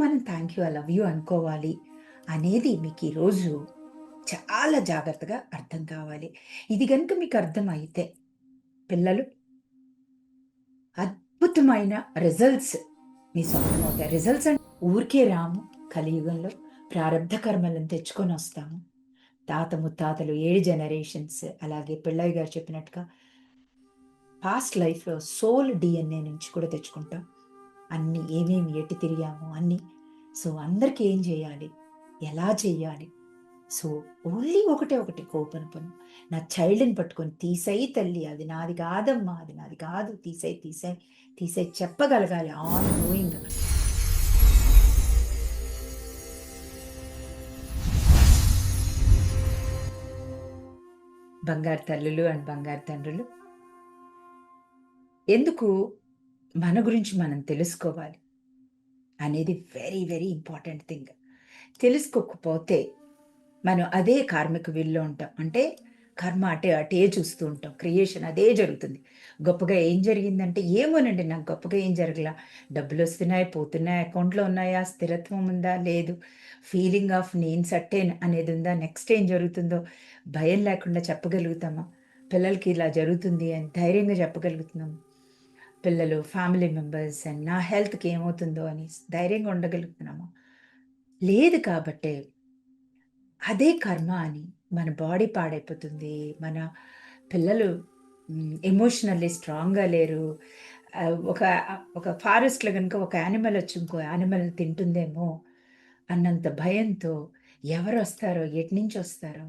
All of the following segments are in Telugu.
మనం thank you I love you అనుకోవాలి అనేది మీకు ఈరోజు చాలా జాగ్రత్తగా అర్థం కావాలి. ఇది కనుక మీకు అర్థమైతే పిల్లలు అద్భుతమైన రిజల్ట్స్ మీ సొంతం అవుతాయి. రిజల్ట్స్ అంటే ఊరికే రాము కలియుగంలో ప్రారంభ కర్మలను తెచ్చుకొని వస్తాము. తాత ముత్తాతలు ఏడు జనరేషన్స్ అలాగే పిల్లయ్య గారు చెప్పినట్టుగా పాస్ట్ లైఫ్లో సోల్ డిఎన్ఏ నుంచి కూడా తెచ్చుకుంటాం. అన్ని ఏమేమి ఎట్టి తిరిగాము అన్ని. సో అందరికీ ఏం చేయాలి? ఎలా చేయాలి? సో ఓన్లీ ఒకటే ఒకటి కోపన పను నా చైల్డ్ని పట్టుకొని తీసై తల్లి అది నాది కాదమ్మా అది నాది కాదు తీసై తీసాయి తీసాయి చెప్పగలగాలి ఆన్ గోయింగ్. బంగారు తల్లులు అండ్ బంగారు తండ్రులు. ఎందుకు మన గురించి మనం తెలుసుకోవాలి అనేది వెరీ వెరీ ఇంపార్టెంట్ థింగ్ తెలుసుకోకపోతే మనం అదే కార్మిక విల్లో ఉంటాం. అంటే కర్మ అటే అటే చూస్తూ ఉంటాం. క్రియేషన్ అదే జరుగుతుంది. గొప్పగా ఏం జరిగిందంటే ఏమోనండి నాకు గొప్పగా ఏం జరగలా. డబ్బులు వస్తున్నాయి పోతున్నాయి అకౌంట్లో ఉన్నాయా స్థిరత్వం ఉందా లేదు. ఫీలింగ్ ఆఫ్ నేను సట్టేన్ అనేది ఉందా నెక్స్ట్ ఏం జరుగుతుందో భయం లేకుండా చెప్పగలుగుతామా? పిల్లలకి ఇలా జరుగుతుంది అని ధైర్యంగా చెప్పగలుగుతున్నాము? పిల్లలు ఫ్యామిలీ మెంబర్స్ అండ్ నా హెల్త్కి ఏమవుతుందో అని ధైర్యంగా ఉండగలుగుతున్నాము? లేదు కాబట్టే అదే కర్మ అని మన బాడీ పాడైపోతుంది. మన పిల్లలు ఎమోషనల్లీ స్ట్రాంగ్గా లేరు. ఒక ఒక ఫారెస్ట్లో కనుక ఒక యానిమల్ వచ్చి ఇంకో యానిమల్ తింటుందేమో అన్నంత భయంతో ఎవరు వస్తారో ఎటు నుంచి వస్తారో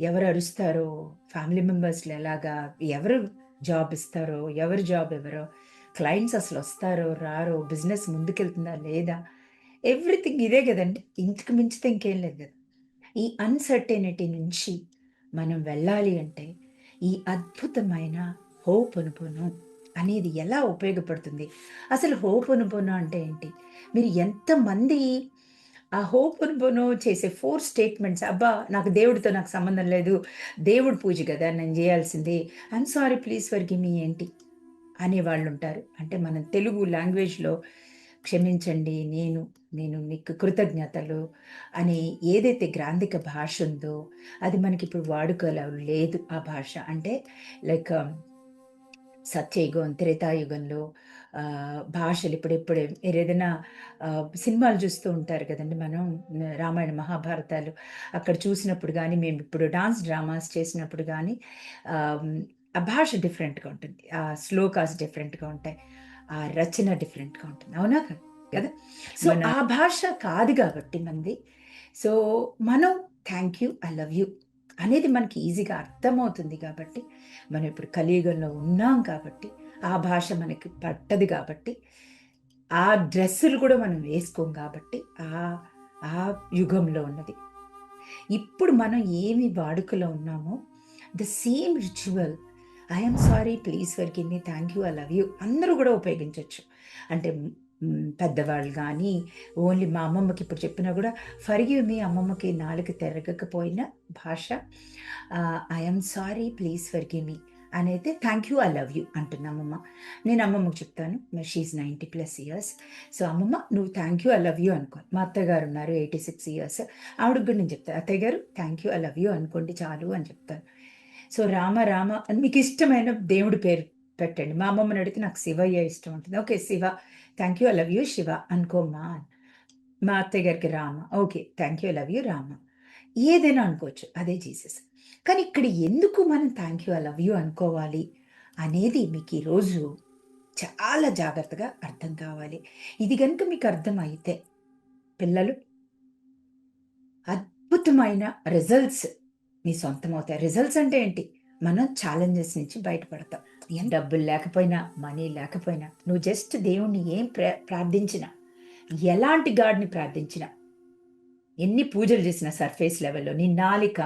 ఎవరు అరుస్తారో ఫ్యామిలీ మెంబర్స్లో ఎలాగా ఎవరు జాబ్ ఇస్తారో ఎవరు జాబ్ ఎవరో క్లయింట్స్ అసలు వస్తారో రారో బిజినెస్ ముందుకెళ్తుందా లేదా ఎవ్రీథింగ్ ఇదే కదండి. ఇంటికి మించితే ఇంకేం లేదు కదా. ఈ అన్సర్టెనిటీ నుంచి మనం వెళ్ళాలి అంటే ఈ అద్భుతమైన హోప్ అనుభవం అనేది ఎలా ఉపయోగపడుతుంది? అసలు హోప్ అనుభవం అంటే ఏంటి? మీరు ఎంతమంది ఆ హోపును చేసే ఫోర్ స్టేట్మెంట్స్ అబ్బా నాకు దేవుడితో నాకు సంబంధం లేదు దేవుడు పూజ కదా నేను చేయాల్సింది I'm sorry please forgive me ఏంటి? అనే వాళ్ళు ఉంటారు అంటే మనం తెలుగు లాంగ్వేజ్లో క్షమించండి నేను నేను మీకు కృతజ్ఞతలు అని ఏదైతే గ్రాంధిక భాష ఉందో అది మనకి ఇప్పుడు వాడుకలో లేదు ఆ భాష. అంటే లైక్ సత్యయుగం త్రేతాయుగంలో భాషలు ఇప్పుడు ఇప్పుడు ఏదైనా సినిమాలు చూస్తూ ఉంటారు కదండి మనం రామాయణ మహాభారతాలు. అక్కడ చూసినప్పుడు కానీ మేము ఇప్పుడు డాన్స్ డ్రామాస్ చేసినప్పుడు కానీ ఆ, భాష డిఫరెంట్గా ఉంటుంది. ఆ శ్లోకాస్ డిఫరెంట్గా ఉంటాయి. ఆ రచన డిఫరెంట్గా ఉంటుంది. అవునా కదా? సో ఆ భాష కాదు కాబట్టి మంది. సో మనం thank you I love you అనేది మనకి ఈజీగా అర్థమవుతుంది కాబట్టి మనం ఇప్పుడు కలియుగంలో ఉన్నాం కాబట్టి ఆ భాష మనకి పట్టదు కాబట్టి ఆ డ్రెస్సులు కూడా మనం వేసుకోం కాబట్టి ఆ ఆ యుగంలో ఉన్నది. ఇప్పుడు మనం ఏమి వాడుకలో ఉన్నామో the same ritual I'm sorry please for thank you I love you అందరూ కూడా ఉపయోగించవచ్చు అంటే పెద్దవాళ్ళు కానీ ఓన్లీ మా అమ్మమ్మకి ఇప్పుడు చెప్పినా కూడా ఫర్గివ్ మీ అమ్మమ్మకి నాలుగు తిరగకపోయిన భాష I'm sorry please forgive me అనేది thank you I love you అంటున్నామమ్మ నేను అమ్మమ్మకి చెప్తాను she ninety plus years so అమ్మమ్మ నువ్వు thank you I love you అనుకో. మా అత్తగారు ఉన్నారు ఎయిటీ సిక్స్ ఇయర్స్ ఆవిడకి కూడా నేను చెప్తాను అత్తయ్య గారు thank you I love you అనుకోండి చాలు అని చెప్తాను. సో రామ రామ అని మీకు ఇష్టమైన దేవుడి పేరు పెట్టండి. మా అమ్మమ్మని అడిగితే నాకు శివయ్య ఇష్టం ఉంటుంది. Okay Shiva thank you I love you Shiva అనుకోమ్మా అని. మా అత్తయ్య గారికి Rama. Okay thank you I love you Rama. ఏదైనా అనుకోవచ్చు అదే జీసస్. కానీ ఇక్కడ ఎందుకు మనం thank you I love you అనుకోవాలి అనేది మీకు ఈరోజు చాలా జాగ్రత్తగా అర్థం కావాలి. ఇది కనుక మీకు అర్థమైతే పిల్లలు అద్భుతమైన రిజల్ట్స్ మీ సొంతం అవుతాయి రిజల్ట్స్ అంటే ఏంటి? మనం ఛాలెంజెస్ నుంచి బయటపడతాం. ఏం డబ్బులు లేకపోయినా మనీ లేకపోయినా నువ్వు జస్ట్ దేవుణ్ణి ఏం ప్రార్థించినా ఎలాంటి గాడ్ని ప్రార్థించినా ఎన్ని పూజలు చేసినా సర్ఫేస్ లెవెల్లో నీ నాలిక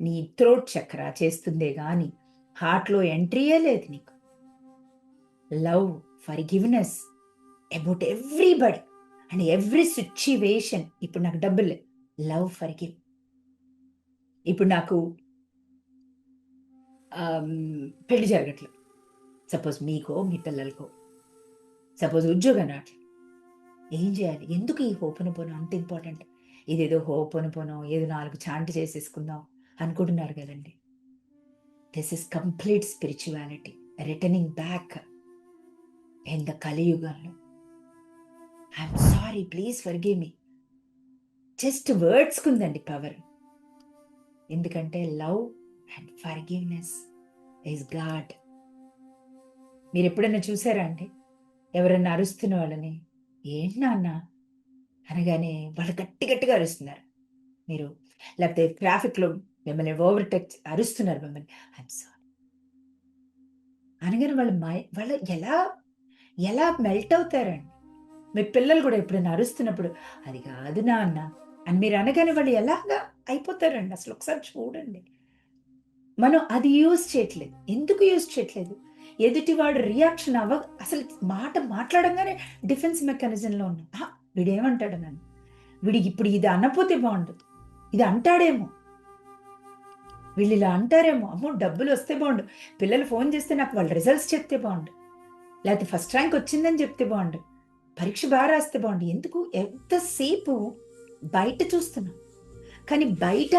నీ థ్రోట్ చక్ర చేస్తుందే కానీ హార్ట్లో ఎంట్రీయే లేదు నీకు. Love forgiveness about everybody and every situation ఇప్పుడు నాకు డబ్బులు లవ్ ఫర్ గివ్ ఇప్పుడు నాకు um, పెళ్ళి జరగట్లేదు. సపోజ్ మీకో మీ పిల్లలకో. సపోజ్ ఉద్యోగం రావట్లేదు. ఏం చేయాలి? ఎందుకు ఈ హోపనపోను అంత ఇంపార్టెంట్ ఇదేదో హోపనపోనో ఏదో నాలుగు చాంటి చేసేసుకుందాం అనుకుంటున్నారు కదండి. This is complete spirituality returning back in the కలియుగంలో I'm sorry please forgive me just words ఉందండి పవర్ ఎందుకంటే love and forgiveness is God మీరు ఎప్పుడైనా చూసారా అండి? ఎవరన్నా అరుస్తున్న వాళ్ళని ఏంటి నాన్న? అనగానే వాళ్ళు గట్టి గట్టిగా అరుస్తున్నారు. మీరు లేకపోతే ట్రాఫిక్లో మిమ్మల్ని ఓవర్టెక్ అరుస్తున్నారు మిమ్మల్ని. ఐఎమ్ సారీ అనగానే వాళ్ళ మై వాళ్ళు ఎలా ఎలా మెల్ట్ అవుతారండి? మీ పిల్లలు కూడా ఎప్పుడైనా అరుస్తున్నప్పుడు అది కాదు నా అన్న అని మీరు అనగానే వాళ్ళు ఎలాగా అయిపోతారండి? అసలు ఒకసారి చూడండి. మనం అది యూజ్ చేయట్లేదు. ఎందుకు యూజ్ చేయట్లేదు? ఎదుటివాడు రియాక్షన్ అవ్వ అసలు మాట మాట్లాడంగానే డిఫెన్స్ మెకానిజంలో ఉన్నాం. వీడేమంటాడు నన్ను? వీడికి ఇప్పుడు ఇది అనపోతే బాగుండు ఇది అంటాడేమో. వీళ్ళు ఇలా అంటారేమో. అమ్మో డబ్బులు వస్తే బాగుండు. పిల్లలు ఫోన్ చేస్తే నాకు వాళ్ళ రిజల్ట్స్ చెప్తే బాగుండు. లేకపోతే ఫస్ట్ ర్యాంక్ వచ్చిందని చెప్తే బాగుండు. పరీక్ష బాగా రాస్తే బాగుండు. ఎందుకు? ఎంతసేపు బయట చూస్తున్నాం. కానీ బయట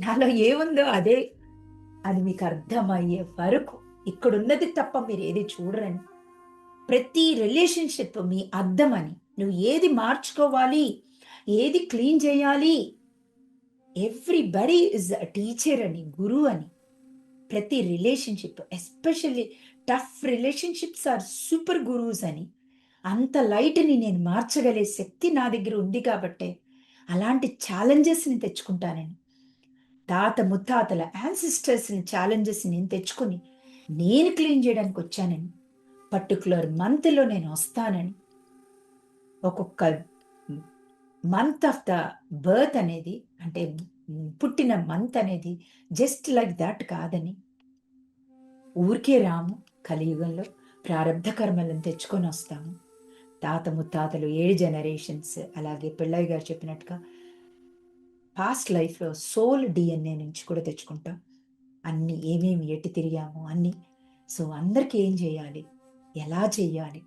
నాలో ఏముందో అదే. అది మీకు అర్థమయ్యే వరకు ఇక్కడున్నది తప్ప మీరు ఏది చూడరండి ప్రతి రిలేషన్షిప్ మీ అర్థమని. నువ్వు ఏది మార్చుకోవాలి? ఏది క్లీన్ చేయాలి? ఎవ్రీబడి ఇస్ అ టీచర్ అని గురువు అని. ప్రతి relationship especially tough relationships are super గురువుస్ అని. అంత లైట్ని నేను మార్చగలే శక్తి నా దగ్గర ఉంది కాబట్టే అలాంటి ఛాలెంజెస్ని తెచ్చుకుంటానని. తాత ముత్తాతల యాన్సిస్టర్స్ని ఛాలెంజెస్ నేను తెచ్చుకొని నేను క్లీన్ చేయడానికి వచ్చానని పర్టికులర్ మంత్లో నేను వస్తానని. ఒక్కొక్క మంత్ ఆఫ్ ద బర్త్ అనేది అంటే పుట్టిన మంత్ అనేది జస్ట్ లైక్ దాట్ కాదని ఊరికే రాము కలియుగంలో ప్రారంభ కర్మలను తెచ్చుకొని వస్తాము. తాత ముత్తాతలు ఏడు జనరేషన్స్ అలాగే పిల్లయ్య గారు చెప్పినట్టుగా పాస్ట్ లైఫ్లో సోల్ డిఎన్ఏ నుంచి కూడా తెచ్చుకుంటాం. అన్ని ఏమేమి ఎట్టి తిరిగాము అన్ని. సో అందరికీ ఏం చేయాలి? ఎలా చేయాలి?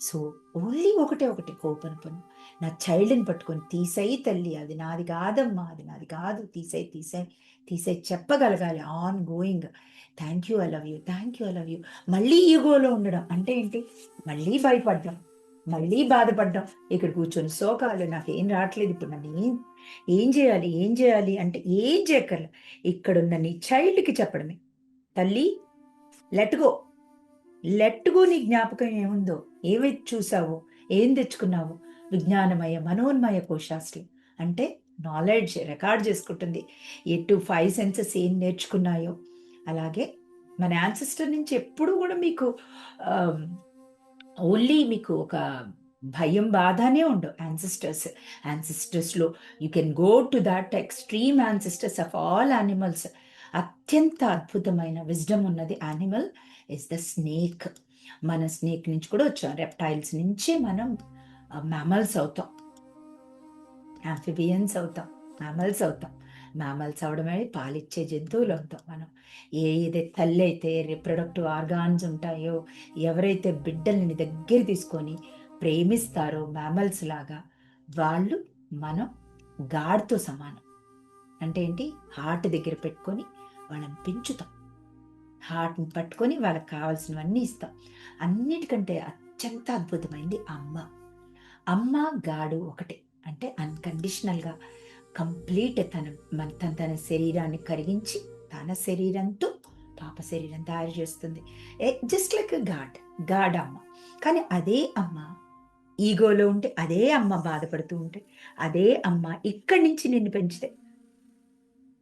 సో ఓన్లీ ఒకటే ఒకటి కోపన పను. నా చైల్డ్ని పట్టుకొని తీసై తల్లి అది నాది కాదమ్మా అది నాది కాదు తీసై తీసై తీసేయి చెప్పగలగాలి ongoing thank you I love you thank you I love you మళ్ళీ ఈగోలో ఉండడం అంటే ఏంటి? మళ్ళీ భయపడ్డం మళ్ళీ బాధపడ్డాం. ఇక్కడ కూర్చొని సోకాలు నాకేం రావట్లేదు ఇప్పుడు నన్ను ఏం ఏం చేయాలి ఏం చేయాలి అంటే ఏం చేయక్కర్లే ఇక్కడున్న నీ చైల్డ్కి చెప్పడమే. తల్లి లెట్గో లెట్టుగో నీ జ్ఞాపకం ఏముందో? ఏమైతే చూసావో ఏం తెచ్చుకున్నావో? విజ్ఞానమయ మనోన్మయ కోశాస్త్రి. అంటే నాలెడ్జ్ రికార్డ్ చేసుకుంటుంది. ఎటు ఫైవ్ సెన్సెస్ ఏం నేర్చుకున్నాయో? అలాగే మన యాన్సిస్టర్ నుంచి ఎప్పుడు కూడా మీకు ఓన్లీ మీకు ఒక భయం బాధనే ఉండవు. Ancestors యాన్సిస్టర్స్లో you can go to that extreme ancestors of all animals అత్యంత అద్భుతమైన విజ్డమ్ ఉన్నది యానిమల్ ఇస్ ద స్నేక్ మన స్నేక్ నుంచి కూడా వచ్చాం. రెప్టైల్స్ నుంచి మనం మ్యామల్స్ అవుతాం. ఆంఫిబియన్స్ అవుతాం. మ్యామల్స్ అవుతాం. మ్యామల్స్ అవడం అనేది పాలిచ్చే జంతువులు అవుతాం మనం. ఏదైతే తల్లి అయితే రిప్రొడక్టివ్ ఆర్గాన్స్ ఉంటాయో ఎవరైతే బిడ్డల్ని దగ్గర తీసుకొని ప్రేమిస్తారో మ్యామల్స్ లాగా వాళ్ళు మనం గాడ్తో సమానం. అంటే ఏంటి? హార్ట్ దగ్గర పెట్టుకొని వాళ్ళని పెంచుతాం. హార్ట్ని పట్టుకొని వాళ్ళకి కావాల్సినవన్నీ ఇస్తాం. అన్నిటికంటే అత్యంత అద్భుతమైంది అమ్మ. అమ్మ గాడు ఒకటే. అంటే అన్కండిషనల్గా కంప్లీట్ తన మన తన తన శరీరాన్ని కరిగించి తన శరీరంతో పాప శరీరం తయారు చేస్తుంది. జస్ట్ లైక్ గాడ్ గాడ్ అమ్మ. కానీ అదే అమ్మ ఈగోలో ఉంటే అదే అమ్మ బాధపడుతూ ఉంటే అదే అమ్మ ఇక్కడి నుంచి నిన్ను పెంచితే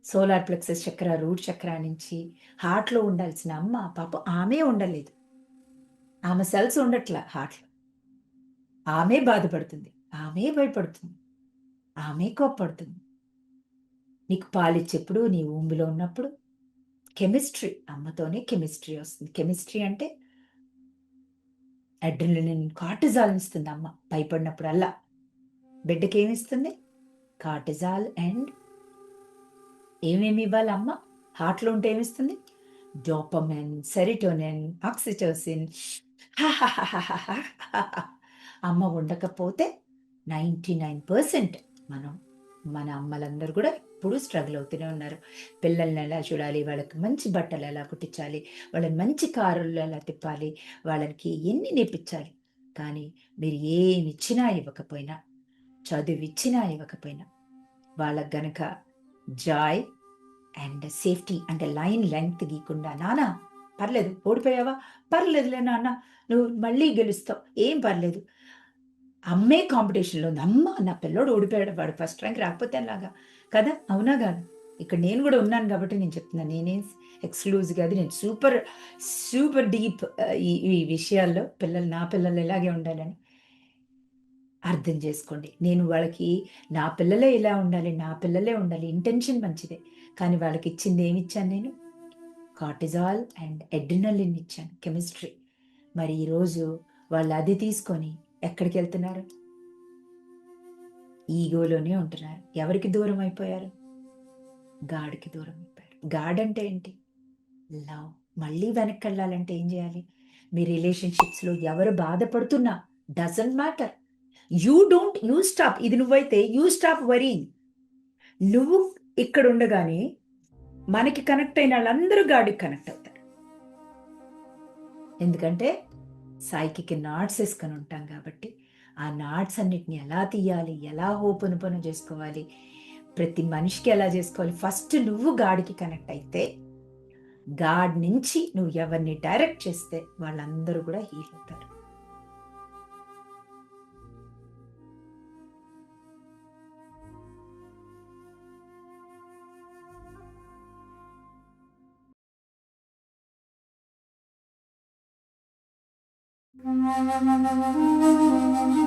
సోలార్ ప్లెక్సెస్ చక్ర రూట్ చక్ర నుంచి హార్ట్లో ఉండాల్సిన అమ్మ పాప ఆమె ఉండలేదు. ఆమె సెల్స్ ఉండట్ల హార్ట్లో. ఆమె బాధపడుతుంది. ఆమె భయపడుతుంది. ఆమె కోప్పడుతుంది. నీకు పాలిచ్చేప్పుడు నీ ఊంబిలో ఉన్నప్పుడు కెమిస్ట్రీ అమ్మతోనే కెమిస్ట్రీ వస్తుంది. కెమిస్ట్రీ అంటే అడ్రినలిన్ కార్టిజాల్ ఇస్తుంది అమ్మ. భయపడినప్పుడు అల్లా బిడ్డకి ఏమిస్తుంది కార్టిజాల్ అండ్ ఏమేమి ఇవ్వాలి అమ్మ? హార్ట్లో ఉంటే ఏమిస్తుంది? డోపమెన్ సెరిటోనిన్ ఆక్సిటోసిన్. అమ్మ ఉండకపోతే 99% మనం మన అమ్మలందరూ కూడా ఎప్పుడూ స్ట్రగుల్ అవుతూనే ఉన్నారు. పిల్లల్ని ఎలా చూడాలి, వాళ్ళకి మంచి బట్టలు ఎలా కుట్టించాలి, వాళ్ళని మంచి కారుల్లో ఎలా తిప్పాలి, వాళ్ళకి ఎన్ని నేర్పించాలి. కానీ మీరు ఏమిచ్చినా ఇవ్వకపోయినా, చదువిచ్చినా ఇవ్వకపోయినా, వాళ్ళకి గనక జాయ్ అండ్ సేఫ్టీ అంటే లైన్ లెంగ్త్ గీయకుండా నాన్న పర్లేదు ఓడిపోయావా? పర్లేదులే నాన్న నువ్వు మళ్ళీ గెలుస్తావు. ఏం పర్లేదు. అమ్మే కాంపిటీషన్‌లో ఉంది. అమ్మ నా పిల్లోడు ఓడిపోయాడు. వాడు ఫస్ట్ ర్యాంక్ రాకపోతే అలాగా కదా! అవునా కాదు ఇక్కడ నేను కూడా ఉన్నాను కాబట్టి నేను చెప్తున్నాను. నేనేం ఎక్స్‌క్లూజివ్ అది నేను సూపర్, సూపర్ డీప్ ఈ ఈ విషయాల్లో పిల్లలు నా పిల్లలు ఇలాగే ఉండాలని. అర్థం చేసుకోండి. నేను వాళ్ళకి నా పిల్లలే ఇలా ఉండాలి, నా పిల్లలే ఉండాలి ఇంటెన్షన్ మంచిదే. కానీ వాళ్ళకి ఇచ్చింది ఏమి ఇచ్చాను నేను? కార్టిజాల్ అండ్ ఎడ్రినలిన్ ఇచ్చాను కెమిస్ట్రీ. మరి ఈరోజు వాళ్ళు అది తీసుకొని ఎక్కడికెళ్తున్నారు? ఈగోలోనే ఉంటున్నారు. ఎవరికి దూరం అయిపోయారు? గాడ్‌కి దూరం అయిపోయారు. గాడ్ అంటే ఏంటి? లవ్. మళ్ళీ వెనక్కెళ్ళాలంటే ఏం చేయాలి? మీ రిలేషన్‌షిప్స్‌లో ఎవరు బాధపడుతున్నా doesn't matter. You don't you stop. ఇది నువ్వైతే యూ స్టాప్ వరీ నువ్వు ఇక్కడ ఉండగానే మనకి కనెక్ట్ అయిన వాళ్ళందరూ గాడికి కనెక్ట్ అవుతారు. ఎందుకంటే సాయికి నాట్స్ వేసుకొని ఉంటాం కాబట్టి, ఆ నాట్స్ అన్నిటిని ఎలా తీయాలి? ఎలా హోపోనోపోనో చేసుకోవాలి? ప్రతి మనిషికి ఎలా చేసుకోవాలి? ఫస్ట్ నువ్వు గాడికి కనెక్ట్ అయితే, గాడ్ నుంచి నువ్వు ఎవరిని డైరెక్ట్ చేస్తే వాళ్ళందరూ కూడా హీల్ అవుతారు. موسيقى